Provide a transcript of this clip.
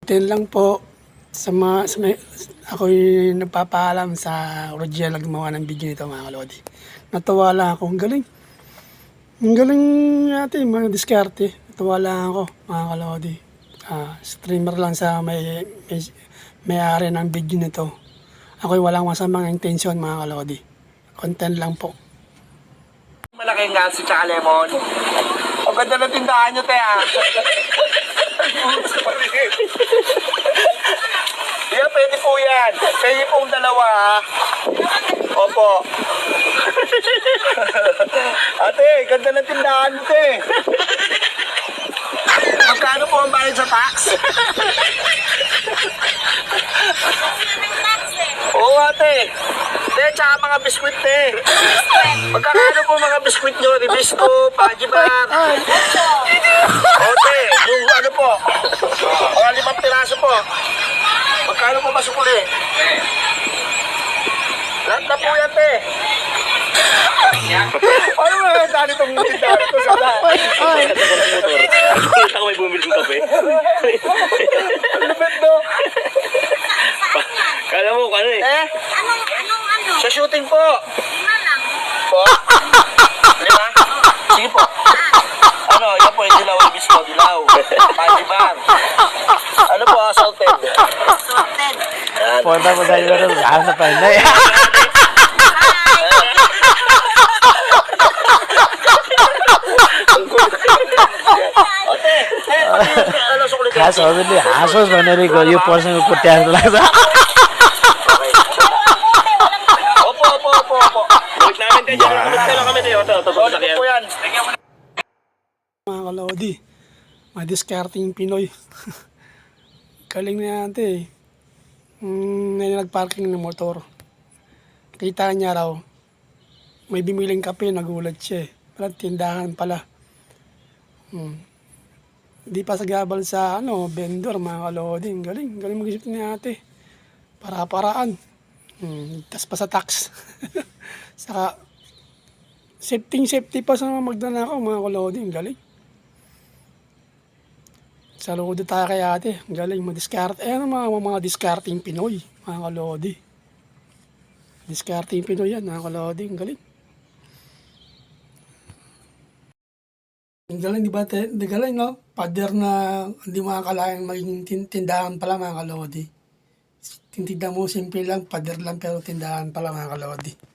Ten lang po sa mga sa may, ako'y nagpapaalam sa Rogel na gumawa ng video nito mga kalodi. Natuwa lang ako. Ang galing. Ang galing natin mga diskarte. Natuwa lang ako mga kalodi. Ah, streamer lang sa may, may may-ari ng video nito. Ako'y walang masamang intention mga kalodi. Content lang po. Malaking gansi tsaka lemon. Ang ganda ng tindahan nyo, te, ah. Yeah, pwede po yan. Pwede pong dalawa. Opo. Ate, ganda ng tindahan mo, te. Magkano po ang bayad sa tax? Oo, ate. Te, tsaka mga biskwit, te. Magkakano po mga biskwit nyo? Ribisco, Pajibar. Ote, yung ano po? Mga limang piraso po. Magkano po ba sukuli? Lahat na po yan, te. Ano ba yung dali itong tindahan ko sa lahat? Kita ko may bumili ng kape. Ang lupit, no? Kala mo ano eh. Eh, Pa-shooting po. Lima lang. Po? Lima? Sige po. Ano, yan po yung dilaw yung mismo, dilaw. Pajibang. Ano po, assaulted? Assaulted. Punta po tayo na rin. Ah, sa panday. हाँस हजुरले हाँसोस् भनेर यो पर्सनको कोट्याएको लाग्छ Opo ito, po yan. mga kalodi. Pinoy. Galing na yan ate eh. Mm, may nagparking ng motor. Kita niya raw, may bimiling kape, nagulat siya eh. Pala, tindahan pala. Hmm. Di pa sagabal sa ano, vendor, mga kalodi. Ang Galing, galing mag-isip ni ate. Para-paraan. Hmm, tas pa sa tax. Saka, safety safety pa sa mga magdanakaw, mga kalodi. Ang galing. Saludo tayo kay ate. Ang galing mag-discard. Eh, ano mga, mga discarding Pinoy, mga kalodi. Discarding Pinoy yan, mga kalodi. Ang galing. Ang galing, di ba? Ang galing, no? Pader na hindi makakalain maging tin- tindahan pala, mga kalodi. Tintinda mo, simple lang, pader lang, pero tindahan pala, mga kalodi.